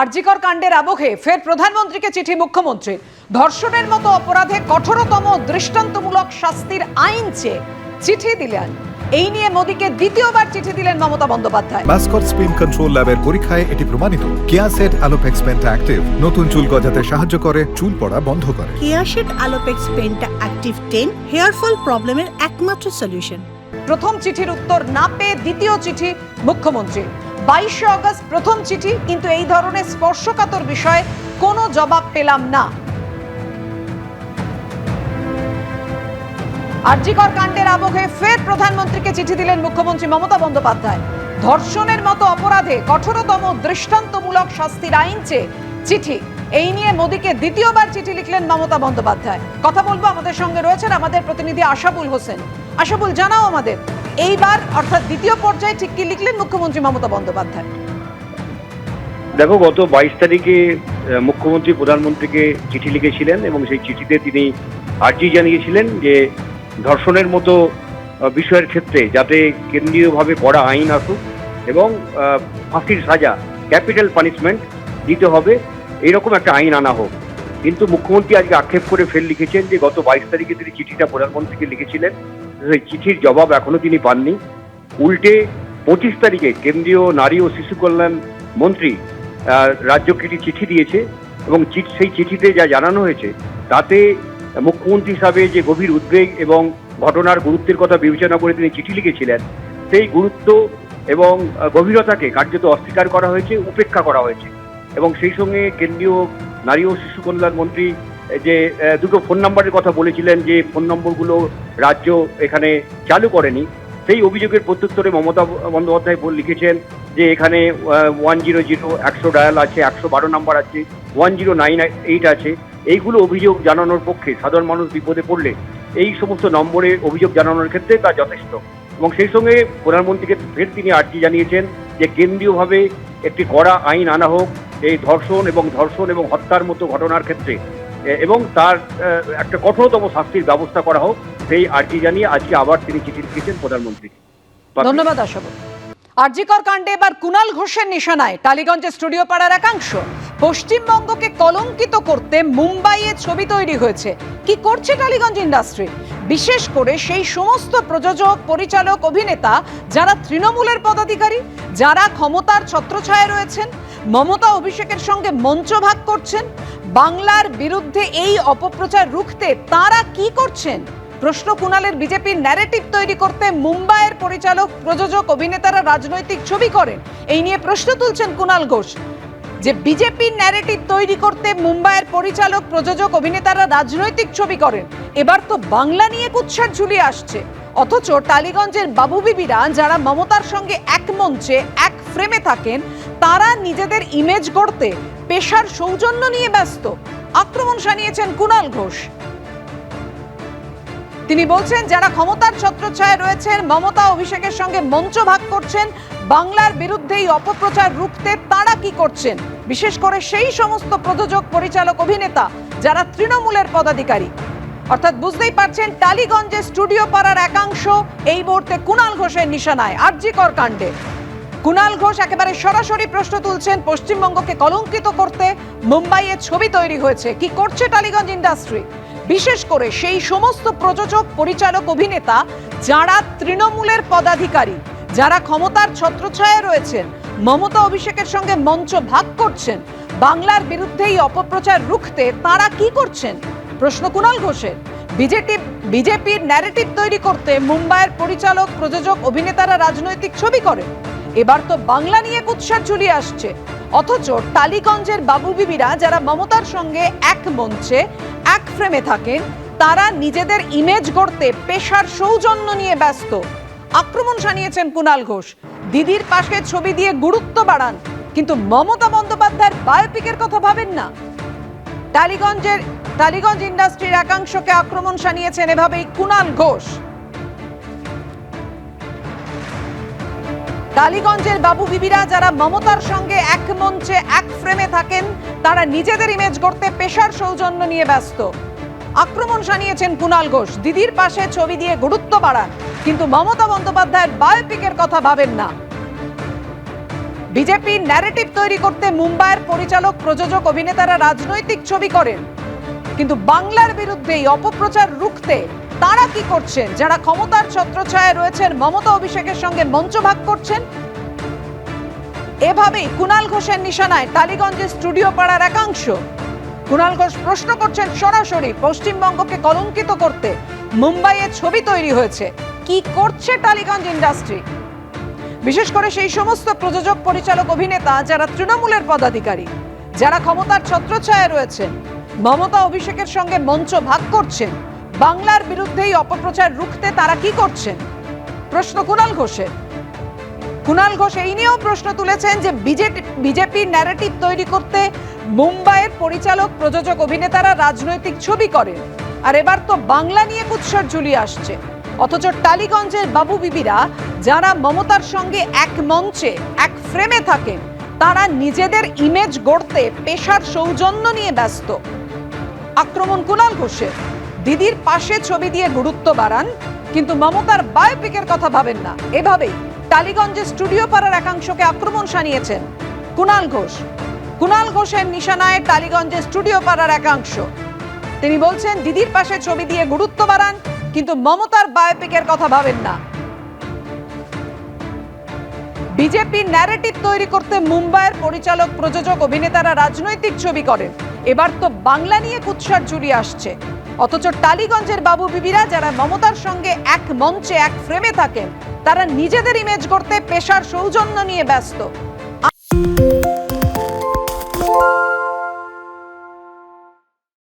আরজিকর কাণ্ডের আবহে ফের প্রধানমন্ত্রীকে চিঠি মুখ্যমন্ত্রীর ধর্ষণের মতো অপরাধে কঠোরতম দৃষ্টান্তমূলক শাস্তির আইন চেয়ে চিঠি দিলেন। এই নিয়ে মোদীকে দ্বিতীয়বার চিঠি দিলেন Mamata Bandyopadhyay. Mascot spin control ল্যাবের পরীক্ষায় এটি প্রমাণিত। Keyaseth Alopex Penta Active. নতুন চুল গজাতে সাহায্য করে চুল পড়া বন্ধ করে। কেয়াশেড আলোপেক্স পেনটা অ্যাক্টিভ টেন হেয়ার ফল প্রবলেমের একমাত্র সলিউশন। প্রথম চিঠির উত্তর না পেয়ে দ্বিতীয় চিঠি মুখ্যমন্ত্রী বাইশে অগস্ট প্রথম চিঠি, কিন্তু এই ধরনের স্পর্শকাতর বিষয়ে কোনো জবাব পেলাম না। আরজিকর কাণ্ডের আবহে ফের প্রধানমন্ত্রীকে চিঠি দিলেন মুখ্যমন্ত্রী মমতা বন্দ্যোপাধ্যায়। ধর্ষণের মতো অপরাধে কঠোরতম দৃষ্টান্তমূলক শাস্তির আইন চেয়ে চিঠি। এই নিয়ে মোদীকে দ্বিতীয়বার চিঠি লিখলেন মমতা বন্দ্যোপাধ্যায়। কথা বলব আমাদের সঙ্গে রয়েছেন আমাদের প্রতিনিধি আশাবুল হোসেন। আশাবুল, জানাও আমাদের। এইবার, অর্থাৎ দ্বিতীয় পর্যায়ে ঠিক কি লিখলেন মুখ্যমন্ত্রী মমতা বন্দ্যোপাধ্যায়? দেখো, গত বাইশ তারিখে মুখ্যমন্ত্রী, প্রধানমন্ত্রীকে চিঠি লিখেছিলেন এবং সেই চিঠিতে তিনি আর্জি জানিয়েছিলেন যে ধর্ষণের মতো বিষয়ের ক্ষেত্রে যাতে কেন্দ্রীয়ভাবে কড়া আইন আসুক এবং ফাঁসির সাজা, ক্যাপিটাল পানিশমেন্ট দিতে হবে এরকম একটা আইন আনা হোক। কিন্তু মুখ্যমন্ত্রী আজকে আক্ষেপ করে ফের লিখেছেন যে গত বাইশ তারিখে তিনি চিঠিটা প্রধানমন্ত্রীকে লিখেছিলেন সেই চিঠির জবাব এখনও তিনি পাননি। উল্টে পঁচিশ তারিখে কেন্দ্রীয় নারী ও শিশু কল্যাণ মন্ত্রী রাজ্যকে একটি চিঠি দিয়েছে এবং সেই চিঠিতে যা জানানো হয়েছে, তাতে মুখ্যমন্ত্রী হিসাবে যে গভীর উদ্বেগ এবং ঘটনার গুরুত্বের কথা বিবেচনা করে তিনি চিঠি লিখেছিলেন, সেই গুরুত্ব এবং গভীরতাকে কার্যত অস্বীকার করা হয়েছে, উপেক্ষা করা হয়েছে। এবং সেই সঙ্গে কেন্দ্রীয় নারী ও শিশু কল্যাণ মন্ত্রী যে দুটো ফোন নাম্বারের কথা বলেছিলেন যে, ফোন নম্বরগুলো রাজ্য এখানে চালু করেনি। সেই অভিযোগের প্রত্যুত্তরে মমতা বন্দ্যোপাধ্যায় লিখেছেন যে, এখানে ওয়ান জিরো জিরো একশো ডায়াল আছে, একশো বারো নাম্বার আছে ওয়ান জিরো নাইন এইট আছে। এইগুলো অভিযোগ জানানোর পক্ষে সাধারণ মানুষ বিপদে পড়লে এই সমস্ত নম্বরে অভিযোগ জানানোর ক্ষেত্রে তা যথেষ্ট। এবং সেই সঙ্গে প্রধানমন্ত্রীকে ফের তিনি আর্জি জানিয়েছেন যে, কেন্দ্রীয়ভাবে একটি কড়া আইন আনা হোক, এই ধর্ষণ এবং ধর্ষণ এবং হত্যার মতো ঘটনার ক্ষেত্রে এবং তার একটা কঠোরতম শাস্তির ব্যবস্থা করা হোক, সেই আর্জি জানিয়ে আজকে আবার তিনি চিঠি লিখেছেন প্রধানমন্ত্রী ধন্যবাদ আশাবুল আরজিকর কাণ্ডে এবার কুনাল ঘোষের নিশানায়, টালিগঞ্জের স্টুডিও পাড়ার একাংশ। পশ্চিমবঙ্গকে কলঙ্কিত করতে মুম্বাইয়ে ছবি তৈরি হয়েছে। কি করছে টালিগঞ্জ ইন্ডাস্ট্রি? বিশেষ করে সেই সমস্ত প্রযোজক, পরিচালক, অভিনেতা, যারা তৃণমূলের পদাধিকারী, যারা ক্ষমতার ছত্রছায়ায় রয়েছেন মমতা অভিষেকের সঙ্গে মঞ্চ ভাগ করছেন। বাংলার বিরুদ্ধে এই অপপ্রচার রুখতে তারা কি করছেন? প্রশ্ন কুণালের বিজেপির ন্যারেটিভ তৈরি করতে মুম্বাইয়ের পরিচালক, প্রযোজক, অভিনেতারা রাজনৈতিক ছবি করেন। এই নিয়ে প্রশ্ন তুলছেন কুণাল ঘোষ। যে বিজেপির ন্যারেটিভ তৈরি করতে মুম্বাইয়ের পরিচালক, প্রযোজক, অভিনেতারা রাজনৈতিক ছবি করেন। এবার তো বাংলা নিয়ে কুৎসার ঝুলিয়ে আসছে। অথচ টালিগঞ্জের বাবু বিবিরা যারা মমতার সঙ্গে এক মঞ্চে, এক ফ্রেমে থাকেন, তারা নিজেদের ইমেজ গড়তে, পেশার সৌজন্য নিয়ে ব্যস্ত। আক্রমণ শানিয়েছেন কুণাল ঘোষ। তিনি বলছেন, যারা ক্ষমতার ছত্রছায়ায় রয়েছেন, মমতা অভিষেকের সঙ্গে মঞ্চ ভাগ করছেন, বাংলার বিরুদ্ধে এই অপপ্রচার রুখতে তারা কি করছেন? বিশেষ করে সেই সমস্ত প্রযোজক, পরিচালক, অভিনেতা, যারা তৃণমূলের পদাধিকারী। অর্থাৎ বুঝতেই পারছেন, টালিগঞ্জের স্টুডিও পাড়ার একাংশ এই মুহূর্তে কুণাল ঘোষের নিশানায় আরজিকর কাণ্ডে। কুণাল ঘোষ একেবারে সরাসরি প্রশ্ন তুলছেন, পশ্চিমবঙ্গকে কলঙ্কিত করতে মুম্বাইয়ে ছবি তৈরি হয়েছে। কি করছে টালিগঞ্জ ইন্ডাস্ট্রি? বিশেষ করে সেই সমস্ত প্রযোজক, পরিচালক, অভিনেতা যারা তৃণমূলের পদাধিকারী, যারা ক্ষমতার ছত্রছায়ায় রয়েছেন, মমতা অভিষেকের সঙ্গে মঞ্চ ভাগ করছেন, বাংলার বিরুদ্ধে এই অপপ্রচার রুখতে তারা কি করছেন? প্রশ্ন কুণাল ঘোষের। বিজেপি বিজেপির ন্যারেটিভ তৈরি করতে মুম্বাইয়ের পরিচালক, প্রযোজক, অভিনেতারা রাজনৈতিক ছবি করেন। এবার তো বাংলা নিয়ে কুৎসার ঝুলিয়ে আসছে। অথচ টালিগঞ্জের বাবু বিবিরা যারা মমতার সঙ্গে এক মঞ্চে, এক ফ্রেমে থাকেন, তারা নিজেদের ইমেজ গড়তে পেশার সৌজন্য নিয়ে ব্যস্ত। আক্রমণ শানিয়েছেন কুণাল ঘোষ। দিদির পাশে ছবি দিয়ে গুরুত্ব বাড়ান, কিন্তু মমতা বন্দ্যোপাধ্যায়ের বায়োপিকের কথা ভাবেন না। টালিগঞ্জের টালিগঞ্জ ইন্ডাস্ট্রির একাংশকে আক্রমণ শানিয়েছেন এভাবেই কুণাল ঘোষ। টালিগঞ্জের বাবু বিবিরা যারা মমতার সঙ্গে এক মঞ্চে এক ফ্রেমে থাকেন, তারা নিজেদের ইমেজ গড়তে পেশার সৌজন্য নিয়ে ব্যস্ত। আক্রমণ শানিয়েছেন কুণাল ঘোষ। দিদির পাশে ছবি দিয়ে গুরুত্ব বাড়ান, কিন্তু মমতা বন্দ্যোপাধ্যায়ের বায়োপিকের কথা ভাবেন না। বিজেপির ন্যারেটিভ তৈরি করতে মুম্বাইয়ের পরিচালক, প্রযোজক, অভিনেতারা রাজনৈতিক ছবি করেন। কিন্তু বাংলার বিরুদ্ধে এই অপপ্রচার রুখতে তারা কি করছেন? যারা ক্ষমতার ছত্রছায়ায় রয়েছেন, মমতা অভিষেকের সঙ্গে মঞ্চ ভাগ করছেন? এভাবেই কুণাল ঘোষের নিশানায় টালিগঞ্জের স্টুডিও পাড়ার একাংশ। কুণাল ঘোষ প্রশ্ন করছেন সরাসরি পশ্চিমবঙ্গকে কলঙ্কিত করতে। মুম্বাইয়ে ছবি তৈরি হয়েছে। কি করছে টালিগঞ্জ ইন্ডাস্ট্রি? বিশেষ করে সেই সমস্ত প্রযোজক, পরিচালক, অভিনেতা যারা তৃণমূলের পদাধিকারী, যারা ক্ষমতার ছত্রছায়ায় রয়েছেন মমতা অভিষেকের সঙ্গে মঞ্চ ভাগ করছেন। বাংলার বিরুদ্ধেই অপপ্রচার রুখতে তারা কি করছেন? প্রশ্ন কুণাল ঘোষের। কুণাল ঘোষ এই নিয়েও প্রশ্ন তুলেছেন যে বিজেপির ন্যারেটিভ তৈরি করতে মুম্বাইয়ের পরিচালক, প্রযোজক, অভিনেতারা রাজনৈতিক ছবি করেন। আর এবার তো বাংলা নিয়ে কুৎসর ঝুলিয়ে আসছে। অথচ টালিগঞ্জের বাবু বিবিরা যারা মমতার সঙ্গে এক মঞ্চে, এক ফ্রেমে থাকেন, তারা নিজেদের ইমেজ গড়তে, পেশার সৌজন্য নিয়ে ব্যস্ত। আক্রমণ কুণাল ঘোষের। দিদির পাশে ছবি দিয়ে গুরুত্ব বাড়ান, কিন্তু মমতার বায়োপিকের কথা ভাবেন না। এভাবেই টালিগঞ্জে স্টুডিও পাড়ার একাংশকে আক্রমণ সানিয়েছেন কুণাল ঘোষ। কুণাল ঘোষের নিশানায় টালিগঞ্জে স্টুডিও পাড়ার একাংশ। তিনি বলছেন, দিদির পাশে ছবি দিয়ে গুরুত্ব বাড়ান, কিন্তু মমতার বায়োপিকের কথা ভাবেন না। বিজেপির ন্যারেটিভ তৈরি করতে মুম্বাইয়ের পরিচালক, প্রযোজক, অভিনেতারা রাজনৈতিক ছবি করেন। এবার তো বাংলা নিয়ে কুৎসার জুড়ি আসছে। অথচ টালিগঞ্জের বাবু বিবিরা যারা মমতার সঙ্গে এক মঞ্চে, এক ফ্রেমে থাকেন, তারা নিজেদের ইমেজ করতে পেশার সৌজন্য নিয়ে ব্যস্ত।